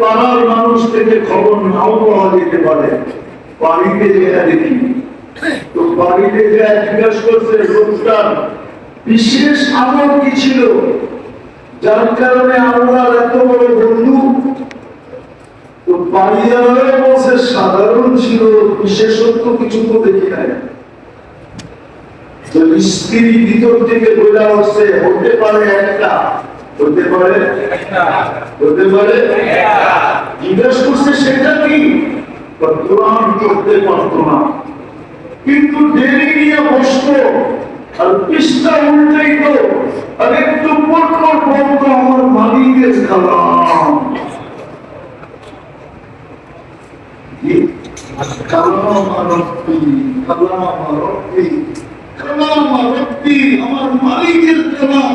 পাড়ার মানুষ থেকে খবর নাও পাওয়া যেতে পারে। বাড়িতে যেটা দেখি তো বাড়িতে যে জিজ্ঞাসা করছে লোকটার বিশেষ আমল কি ছিল? যার কারণে আমরা এত বড় বন্ধু। তো বাড়িওয়ালা বলছে, সাধারণ ছিল, বিশেষত্ব কিছু তো দেখি নাই। তো স্ত্রী ভিতর থেকে বোঝা হচ্ছে হতে পারে একটা হতে পারে? হতে পারে? জিজ্ঞেস করছে সেটা কি? কোরআন করতে পারতো না কিন্তু দেরি নিয়ে বসতো আর পৃষ্ঠা উল্টাই তো। আর একটু পর পর বলতো আমার মালিকের রব্বি আমার মালিকের কালাম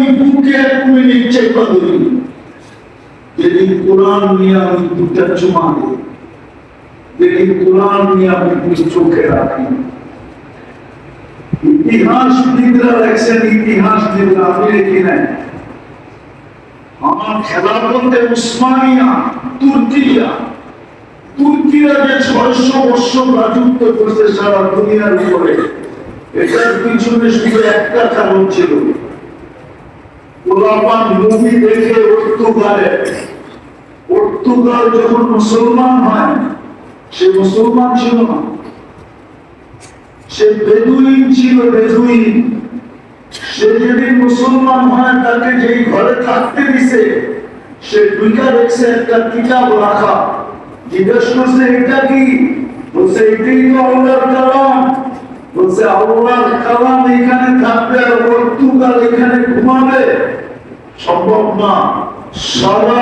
আমি বুকে মিনিট চেপা ধরি ডেলি কোরআন নিয়ে আমি দুটা চুমা দিই ডেলি কোরআন নিয়ে আমি চোখে রাখি। ইতিহাসবিদরা লেখছেন ইতিহাসবিদরা আমি লিখি নাই? আমার খেলাপথে উসমানিয়া, তুর্কিয়া তুর্কিরা যে ছয়শো বৎসর রাজত্ব করছে সারা দুনিয়ার উপরে, এটার পিছনে শুধু একটা কারণ ছিল। গোলাপান মুভি দেখে পর্তুগালে পর্তুগাল যখন মুসলমান হয়, সে মুসলমান ছিল না। সে বেদুইন ছিল, বেদুইন। সে যেদিন মুসলমান হয়, তাকে যেই ঘরে থাকতে দিছে, সে দুইটা দেখছে একটা কিতাব রাখা। জিজ্ঞেস করছে, এটা কি? বলছে, এটাই তো আল্লাহর কালাম। বলছে আল্লাহ কালাম এখানে থাকবে আর এখানে ঘুমাবে সম্ভব না। সারা